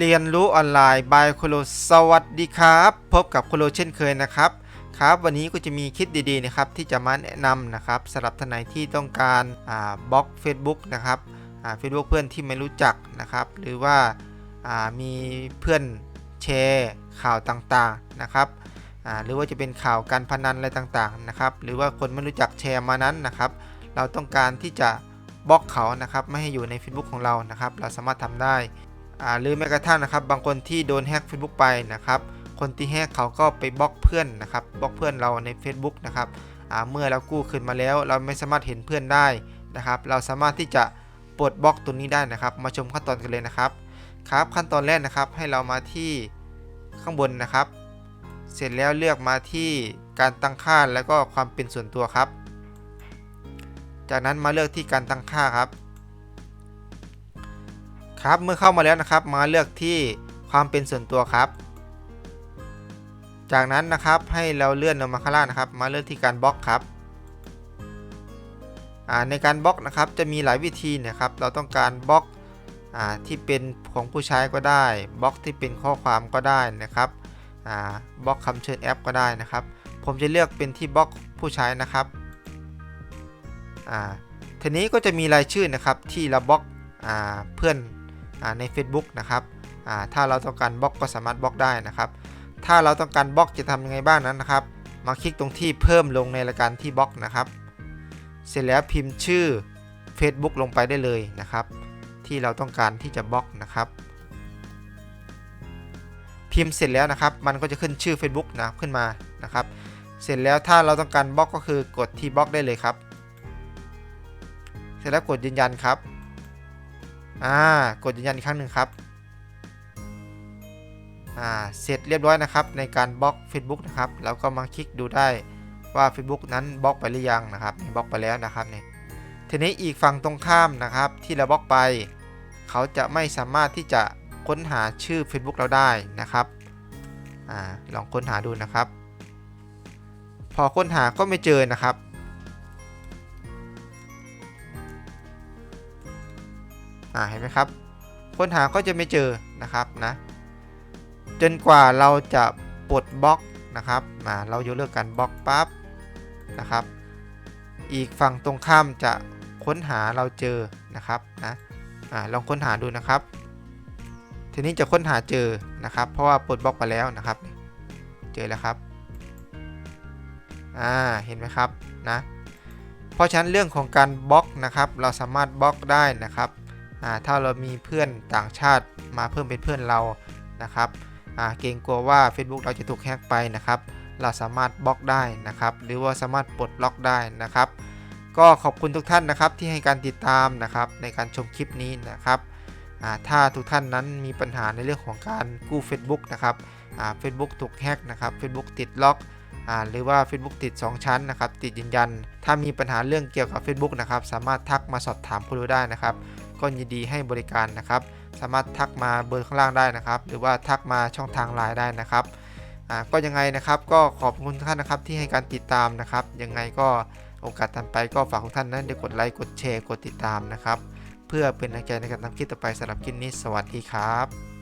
เรียนรู้ออนไลน์บายโคโลสวัสดีครับ พบกับโคโลเช่นเคยนะครับครับวันนี้ก็จะมีคลิปดีๆนะครับที่จะมาแนะนำนะครับสำหรับท่านไหนที่ต้องการาบล็อก Facebook นะครับอ่า Facebook เพื่อนที่ไม่รู้จักนะครับหรือว่าามีเพื่อนแชร์ข่าวต่างๆนะครับหรือว่าจะเป็นข่าวการพนันอะไรต่างๆนะครับหรือว่าคนไม่รู้จักแชร์มานั้นนะครับ เราต้องการที่จะบล็อกเขานะครับไม่ให้อยู่ใน Facebook ของเรานะครับ เราสามารถทำได้ หรือแม้กระทั่งนะครับ บางคนที่โดนแฮ็ก Facebook ไปนะครับ คนที่แฮกเขาก็ไปบล็อกเพื่อนนะครับบล็อกเพื่อนเราใน Facebook นะครับเมื่อเรากู้คืนมาแล้ว เราไม่สามารถเห็นเพื่อนได้นะครับ เราสามารถที่จะปลดบล็อกตัวนี้ได้นะครับ มาชมขั้นตอนกันเลยนะครับครับขั้นตอนแรกนะครับให้เรามาที่ข้างบนนะครับ เสร็จแล้วเลือกมาที่การตั้งค่าแล้วก็ความเป็นส่วนตัวครับ จากนั้นมาเลือกที่การตั้งค่าครับ ครับเมื่อเข้ามาแล้วนะครับมาเลือกที่ความเป็นส่วนตัวครับ จากนั้นนะครับให้เราเลื่อนลงมาข้างล่างนะครับ มาเลือกที่การบล็อกครับอ่าในการบล็อกนะครับจะมีหลายวิธีนะครับ เราต้องการบล็อกอ่าที่เป็นของผู้ใช้ก็ได้บล็อกที่เป็นข้อความก็ได้นะครับอ่าบล็อกคำเชิญแอปก็ได้นะครับ ผมจะเลือกเป็นที่บล็อกผู้ใช้นะครับอ่าทีนี้ก็จะมีรายชื่อนะครับที่เราบล็อกอ่าเพื่อน ใน Facebook นะครับถ้าเราต้องการบล็อกก็สามารถบล็อกได้นะครับ ถ้าเราต้องการบล็อกจะทำยังไงบ้างนั้นนะครับ มาคลิกตรงที่เพิ่มลงในรายการที่บล็อกนะครับ เสร็จแล้วพิมพ์ชื่อ Facebook ลงไปได้เลยนะครับ ที่เราต้องการที่จะบล็อกนะครับ พิมพ์เสร็จแล้วนะครับ มันก็จะขึ้นชื่อ Facebook นะขึ้นมานะครับ เสร็จแล้วถ้าเราต้องการบล็อกก็คือกดที่บล็อกได้เลยครับ เสร็จแล้วกดยืนยันครับ อ่ากดยืนยันอีกครั้งหนึ่งครับอ่าเสร็จเรียบร้อยนะครับ ในการบล็อก Facebook นะครับแล้วก็มาคลิกดูได้ว่า Facebook นั้นบล็อกไปหรือยังนะครับบล็อกไปแล้วนะครับเนี่ยทีนี้อีกฝั่งตรงข้ามนะครับ ที่เราบล็อกไป เขาจะไม่สามารถที่จะค้นหาชื่อ Facebook เราได้นะครับอลองค้นหาดูนะครับ พอค้นหาก็ไม่เจอนะครับ อ่าเห็นไหมครับ ค้นหาก็จะไม่เจอนะครับนะ จนกว่าเราจะปลดบล็อกนะครับมาเรายกเลิกการบล็อกปั๊บนะครับ อีกฝั่งตรงข้ามจะค้นหาเราเจอนะครับนะอ่าลองค้นหาดูนะครับ ทีนี้จะค้นหาเจอนะครับ เพราะว่าปลดบล็อกไปแล้วนะครับ เจอแล้วครับอ่าเห็นไหมครับนะเพราะฉะนั้นเรื่องของการบล็อกนะครับ เราสามารถบล็อกได้นะครับ ถ้าเรามีเพื่อนต่างชาติมาเพิ่มเป็นเพื่อนเรานะครับเกรงกลัวว่า Facebook เราจะถูกแฮกไปนะครับ เราสามารถบล็อกได้นะครับ หรือว่าสามารถปลดล็อกได้นะครับ ก็ขอบคุณทุกท่านนะครับที่ให้การติดตามนะครับในการชมคลิปนี้นะครับถ้าทุกท่านนั้นมีปัญหาในเรื่องของการกู้ Facebook นะครับอ่า Facebook ถูกแฮกนะครับ Facebook ติดล็อกอหรือว่า Facebook ติด 2 ชั้นนะครับ ติดยืนยัน ถ้ามีปัญหาเรื่องเกี่ยวกับ Facebook นะครับ สามารถทักมาสอบถามคุณดูได้นะครับ ก็ยินดีให้บริการนะครับ สามารถทักมาเบอร์ข้างล่างได้นะครับ หรือว่าทักมาช่องทางไลน์ได้นะครับอ่าก็ยังไงนะครับก็ขอบคุณท่านนะครับที่ให้การติดตามนะครับยังไงก็โอกาสทันไปก็ฝากทุกท่านนั้นได้กดไลค์กดแชร์กดติดตามนะครับ เพื่อเป็นกำลังใจในการทำคลิปต่อไปสำหรับคลิปนี้สวัสดีครับ